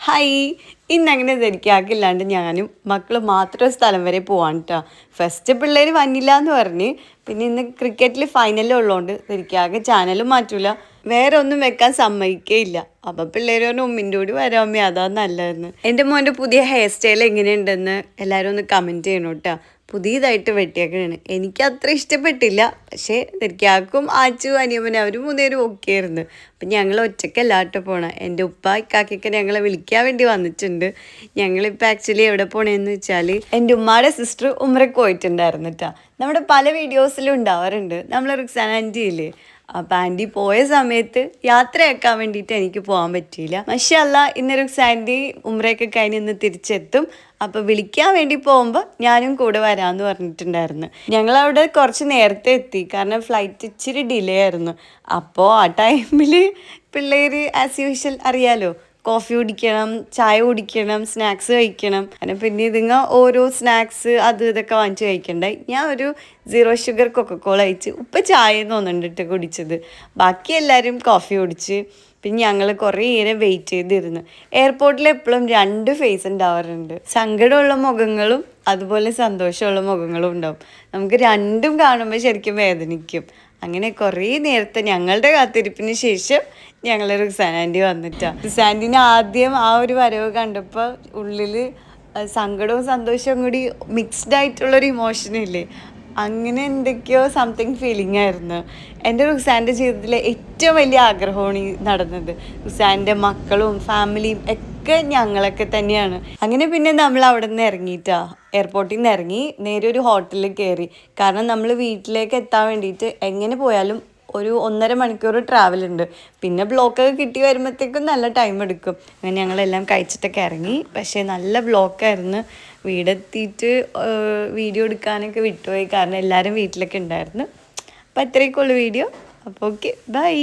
Hi. ഇന്നങ്ങനെ ധരിക്കാക്കില്ലാണ്ട് ഞാനും മക്കൾ മാത്രം സ്ഥലം വരെ പോവാൻ കേട്ടോ ഫസ്റ്റ് പിള്ളേർ വന്നില്ല എന്ന് പറഞ്ഞ്. പിന്നെ ഇന്ന് ക്രിക്കറ്റിൽ ഫൈനലും ഉള്ളതുകൊണ്ട് ധരിക്കാകെ ചാനലും മാറ്റൂല. വേറെ ഒന്നും വെക്കാൻ സമ്മതിക്കേയില്ല. അപ്പം പിള്ളേർ പറഞ്ഞു ഉമ്മിന്റെ കൂടി വരാമ്മ അതാ നല്ലതെന്ന്. എന്റെ മോന്റെ പുതിയ ഹെയർ സ്റ്റൈൽ എങ്ങനെയുണ്ടെന്ന് എല്ലാവരും ഒന്ന് കമന്റ് ചെയ്യണം കേട്ടോ പുതിയതായിട്ട് വെട്ടിയേക്കാണ് എനിക്ക് അത്ര ഇഷ്ടപ്പെട്ടില്ല. പക്ഷേ എനിക്കാക്കും ആച്ചു അനിയമ്മനെ അവർ മൂന്നേരും ഓക്കെ ആയിരുന്നു. അപ്പം ഞങ്ങൾ ഒറ്റയ്ക്കല്ല പോണേ. എന്റെ ഉപ്പ ഇക്കാക്കൊക്കെ ഞങ്ങളെ വിളിക്കാൻ വേണ്ടി വന്നിട്ടുണ്ട്. ഞങ്ങളിപ്പോൾ ആക്ച്വലി എവിടെ പോണേന്ന് വെച്ചാൽ എന്റെ ഉമ്മയുടെ സിസ്റ്റർ ഉമ്രക്ക് പോയിട്ടുണ്ടായിരുന്നു കേട്ടോ നമ്മുടെ പല വീഡിയോസിലും ഉണ്ടാവാറുണ്ട്. നമ്മൾ റിക്സാൻ ആന്റിയില്ലേ അപ്പം ആന്റി പോയ സമയത്ത് യാത്രയാക്കാൻ വേണ്ടിയിട്ട് എനിക്ക് പോകാൻ പറ്റിയില്ല. മഷല്ല ഇന്നൊരു ആന്റി ഉമ്രയൊക്കെ കഴിഞ്ഞ് ഇന്ന് തിരിച്ചെത്തും. അപ്പോൾ വിളിക്കാൻ വേണ്ടി പോകുമ്പോൾ ഞാനും കൂടെ വരാമെന്ന് പറഞ്ഞിട്ടുണ്ടായിരുന്നു. ഞങ്ങൾ അവിടെ കുറച്ച് നേരത്തെ എത്തി കാരണം ഫ്ലൈറ്റ് ഇച്ചിരി ഡിലേ ആയിരുന്നു. അപ്പോൾ ആ ടൈമിൽ പിള്ളേർ ആസ് യൂഷ്വൽ അറിയാലോ കോഫി കുടിക്കണം ചായ കുടിക്കണം സ്നാക്സ് കഴിക്കണം. അങ്ങനെ പിന്നെ ഇതിങ്ങ ഓരോ സ്നാക്സ് അത് ഇതൊക്കെ വാങ്ങിച്ച് കഴിക്കണ്ടേ. ഞാൻ ഒരു സീറോ ഷുഗർ കൊക്കക്കോള കഴിച്ച് ഉപ്പ ചായ തോന്നുന്നുണ്ടിട്ട് കുടിച്ചത്. ബാക്കി എല്ലാവരും കോഫി കുടിച്ച്. പിന്നെ ഞങ്ങൾ കുറേ നേരം വെയിറ്റ് ചെയ്തിരുന്നു. എയർപോർട്ടിൽ എപ്പോഴും രണ്ട് ഫേസ് ഉണ്ടാവാറുണ്ട്. സങ്കടമുള്ള മുഖങ്ങളും അതുപോലെ സന്തോഷമുള്ള മുഖങ്ങളും ഉണ്ടാവും. നമുക്ക് രണ്ടും കാണുമ്പോൾ ശരിക്കും വേദനിക്കും. അങ്ങനെ കുറേ നേരത്തെ ഞങ്ങളുടെ കാത്തിരിപ്പിന് ശേഷം ഞങ്ങൾ റിസാൻഡി വന്നിട്ടാണ് റിസാൻഡിന് ആദ്യം ആ ഒരു വരവ് കണ്ടപ്പോൾ ഉള്ളിൽ സങ്കടവും സന്തോഷവും കൂടി മിക്സ്ഡ് ആയിട്ടുള്ളൊരു ഇമോഷനില്ലേ അങ്ങനെ എന്തൊക്കെയോ സംതിങ് ഫീലിംഗ് ആയിരുന്നു. എന്റെ റുസാന്റെ ജീവിതത്തിലെ ഏറ്റവും വലിയ ആഗ്രഹമാണ് ഈ നടന്നത്. റുസാന്റെ മക്കളും ഫാമിലിയും ഒക്കെ ഞങ്ങളൊക്കെ തന്നെയാണ്. അങ്ങനെ പിന്നെ നമ്മൾ അവിടെ നിന്ന് ഇറങ്ങിയിട്ടാ. എയർപോർട്ടിൽ നിന്ന് ഇറങ്ങി നേരെ ഒരു ഹോട്ടലിൽ കയറി കാരണം നമ്മൾ വീട്ടിലേക്ക് എത്താൻ വേണ്ടിയിട്ട് എങ്ങനെ പോയാലും ഒരു ഒന്നര മണിക്കൂർ ട്രാവൽ ഉണ്ട് പിന്നെ ബ്ലോക്കൊക്കെ കിട്ടി വരുമ്പോഴത്തേക്കും നല്ല ടൈം എടുക്കും. അങ്ങനെ ഞങ്ങളെല്ലാം കഴിച്ചിട്ടൊക്കെ ഇറങ്ങി. പക്ഷേ നല്ല ബ്ലോക്കായിരുന്നു വീടെത്തിയിട്ട് വീഡിയോ എടുക്കാനൊക്കെ വിട്ടുപോയി. കാരണം എല്ലാവരും വീട്ടിലൊക്കെ ഉണ്ടായിരുന്നു അപ്പോൾ അത്രയൊക്കെ ഉള്ളു വീഡിയോ അപ്പോൾ ഓക്കെ ബൈ